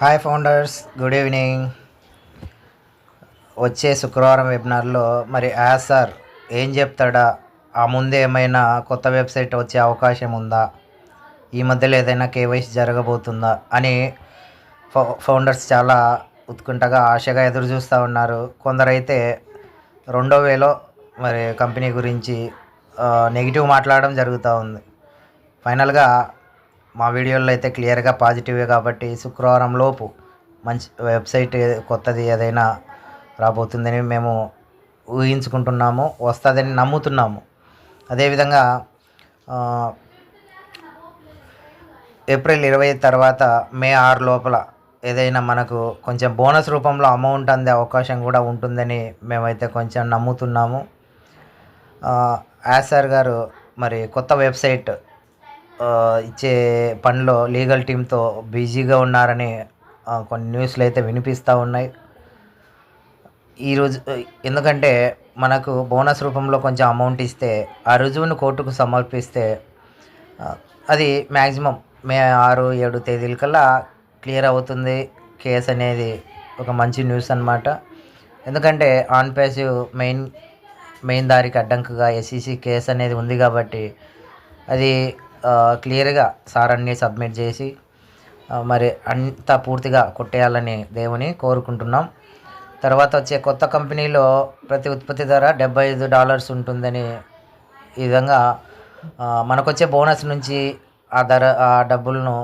Hi founders good evening వచ్చే శుక్రవారం వెబినార్లో మరి సార్ ఏం చెప్తాడా? ఆ ముందే ఏమైనా కొత్త వెబ్సైట్ వచ్చే అవకాశం ఉందా? ఈ మధ్యలో ఏదైనా కేవైసీ జరగబోతుందా? అని ఫౌ ఫౌండర్స్ చాలా ఉత్కంఠగా ఆశగా ఎదురు చూస్తూ ఉన్నారు. కొందరైతే రెండో వేలో మరి కంపెనీ గురించి నెగిటివ్ మాట్లాడడం జరుగుతూ ఉంది. ఫైనల్గా మా వీడియోలో అయితే క్లియర్గా పాజిటివే కాబట్టి శుక్రవారం లోపు మంచి వెబ్సైట్ కొత్తది ఏదైనా రాబోతుందని మేము ఊహించుకుంటున్నాము వస్తుందని నమ్ముతున్నాము. అదేవిధంగా ఏప్రిల్ ఇరవై తర్వాత మే ఆరు లోపల ఏదైనా మనకు కొంచెం బోనస్ రూపంలో అమౌంట్ అందే అవకాశం కూడా ఉంటుందని మేమైతే కొంచెం నమ్ముతున్నాము. యాసార్ గారు మరి కొత్త వెబ్సైట్ ఇచ్చే పనిలో లీగల్ టీంతో బిజీగా ఉన్నారని కొన్ని న్యూస్లు అయితే వినిపిస్తూ ఉన్నాయి. ఈరోజు ఎందుకంటే మనకు బోనస్ రూపంలో కొంచెం అమౌంట్ ఇస్తే ఆ రుజువును కోర్టుకు సమర్పిస్తే అది మ్యాక్సిమం మే ఆరు ఏడు తేదీల కల్లా క్లియర్ అవుతుంది. కేసు అనేది ఒక మంచి న్యూస్ అన్నమాట. ఎందుకంటే ఆన్ ప్యాసివ్ మెయిన్ మెయిన్ దారికి అడ్డంకుగా ఎస్ఈసి కేసు అనేది ఉంది కాబట్టి అది క్లియర్గా సార్ అన్నీ సబ్మిట్ చేసి మరి అంత పూర్తిగా కొట్టేయాలని దేవుని కోరుకుంటున్నాం. తర్వాత వచ్చే కొత్త కంపెనీలో ప్రతి ఉత్పత్తి ధర డెబ్బై ఐదు డాలర్స్ ఉంటుందని ఈ విధంగా మనకొచ్చే బోనస్ నుంచి ఆ ధర ఆ డబ్బులను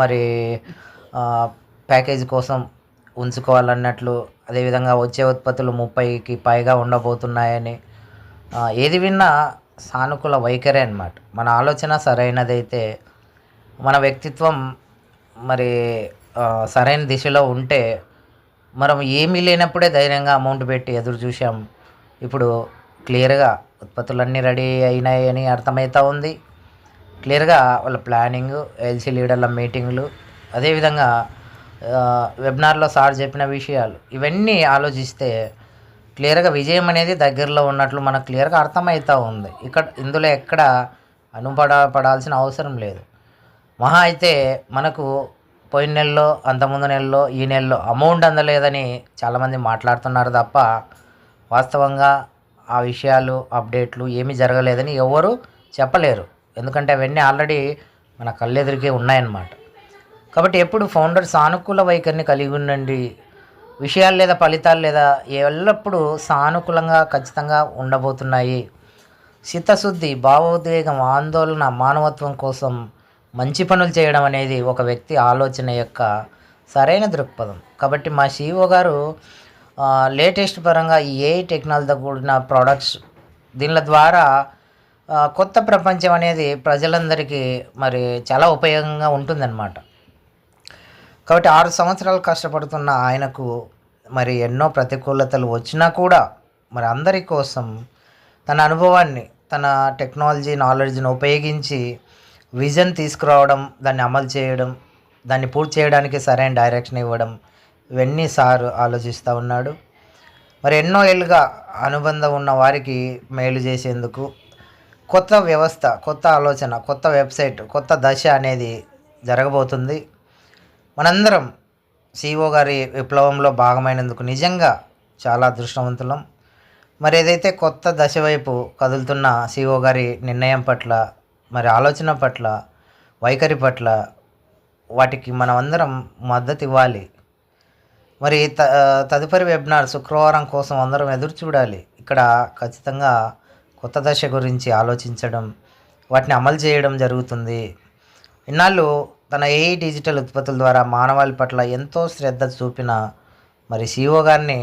మరి ప్యాకేజ్ కోసం ఉంచుకోవాలన్నట్లు అదేవిధంగా వచ్చే ఉత్పత్తులు ముప్పైకి పైగా ఉండబోతున్నాయని ఏది విన్నా సానుకూల వైఖరే అన్నమాట. మన ఆలోచన సరైనదైతే మన వ్యక్తిత్వం మరి సరైన దిశలో ఉంటే మనం ఏమీ లేనప్పుడే ధైర్యంగా అమౌంట్ పెట్టి ఎదురు చూసాం ఇప్పుడు క్లియర్గా ఉత్పత్తులన్నీ రెడీ అయినాయి అని అర్థమవుతా ఉంది. క్లియర్గా వాళ్ళ ప్లానింగ్ ఎల్సీ లీడర్ల మీటింగ్లు అదేవిధంగా వెబినార్లో సార్ చెప్పిన విషయాలు ఇవన్నీ ఆలోచిస్తే క్లియర్గా విజయం అనేది దగ్గరలో ఉన్నట్లు మనకు క్లియర్గా అర్థమవుతూ ఉంది. ఇక్కడ ఇందులో ఎక్కడ అనుపడ పడాల్సిన అవసరం లేదు. మహా అయితే మనకు పోయిన నెలలో అంతకుముందు నెలలో ఈ నెలలో అమౌంట్ అందలేదని చాలామంది మాట్లాడుతున్నారు తప్ప వాస్తవంగా ఆ విషయాలు అప్డేట్లు ఏమీ జరగలేదని ఎవరు చెప్పలేరు. ఎందుకంటే అవన్నీ ఆల్రెడీ మన కళ్ళెదురికే ఉన్నాయన్నమాట. కాబట్టి ఎప్పుడు ఫౌండర్ సానుకూల వైఖరిని కలిగి ఉండండి విషయాలు లేదా ఫలితాలు లేదా ఎల్లప్పుడూ సానుకూలంగా ఖచ్చితంగా ఉండబోతున్నాయి. చిత్తశుద్ధి భావోద్వేగం ఆందోళన మానవత్వం కోసం మంచి పనులు చేయడం అనేది ఒక వ్యక్తి ఆలోచన యొక్క సరైన దృక్పథం. కాబట్టి మా సిఇఓ గారు లేటెస్ట్ పరంగా ఈ ఏఐ టెక్నాలజీతో కూడిన ప్రోడక్ట్స్ దీనిల ద్వారా కొత్త ప్రపంచం అనేది ప్రజలందరికీ మరి చాలా ఉపయోగంగా ఉంటుందన్నమాట. కాబట్టి ఆరు సంవత్సరాలు కష్టపడుతున్న ఆయనకు మరి ఎన్నో ప్రతికూలతలు వచ్చినా కూడా మరి అందరి కోసం తన అనుభవాన్ని తన టెక్నాలజీ నాలెడ్జ్ని ఉపయోగించి విజన్ తీసుకురావడం దాన్ని అమలు చేయడం దాన్ని పూర్తి చేయడానికి సరైన డైరెక్షన్ ఇవ్వడం ఇవన్నీ సార్ ఆలోచిస్తూ ఉన్నాడు. మరి ఎన్నో ఏళ్ళుగా అనుబంధం ఉన్న వారికి మేలు చేసేందుకు కొత్త వ్యవస్థ కొత్త ఆలోచన కొత్త వెబ్సైట్ కొత్త దశ అనేది జరగబోతుంది. మనందరం సిఇఓ గారి విప్లవంలో భాగమైనందుకు నిజంగా చాలా అదృష్టవంతులం. మరి ఏదైతే కొత్త దశ వైపు కదులుతున్న సిఇఓ గారి నిర్ణయం పట్ల మరి ఆలోచన పట్ల వైఖరి పట్ల వాటికి మనం అందరం మద్దతు ఇవ్వాలి మరి త తదుపరి వెబినార్ శుక్రవారం కోసం అందరం ఎదురు చూడాలి. ఇక్కడ ఖచ్చితంగా కొత్త దశ గురించి ఆలోచించడం వాటిని అమలు చేయడం జరుగుతుంది. ఇన్నాళ్ళు తన ఏ డిజిటల్ ఉత్పత్తుల ద్వారా మానవాళి పట్ల ఎంతో శ్రద్ధ చూపిన మరి సిఇఓ గారిని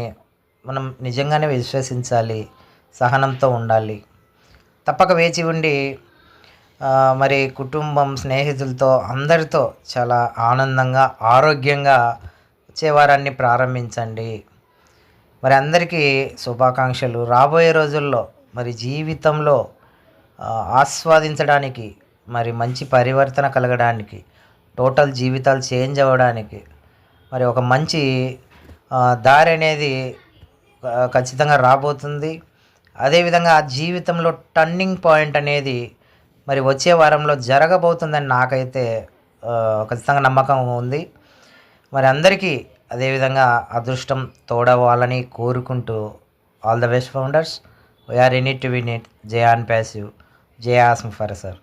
మనం నిజంగానే విశ్వసించాలి సహనంతో ఉండాలి. తప్పక వేచి ఉండి మరి కుటుంబం స్నేహితులతో అందరితో చాలా ఆనందంగా ఆరోగ్యంగా వచ్చేవారాన్ని ప్రారంభించండి. మరి అందరికీ శుభాకాంక్షలు. రాబోయే రోజుల్లో మరి జీవితంలో ఆస్వాదించడానికి మరి మంచి పరివర్తన కలగడానికి టోటల్ జీవితాలు చేంజ్ అవ్వడానికి. మరి ఒక మంచి దారి అనేది ఖచ్చితంగా రాబోతుంది. అదేవిధంగా ఆ జీవితంలో టర్నింగ్ పాయింట్ అనేది మరి వచ్చే వారంలో జరగబోతుందని నాకైతే ఖచ్చితంగా నమ్మకం ఉంది. మరి అందరికీ అదేవిధంగా అదృష్టం తోడవ్వాలని కోరుకుంటూ all the best founders. We are in it to win it జే ఆన్ ప్యాసివ్. జే ఆస్మ్ ఫర్ సార్.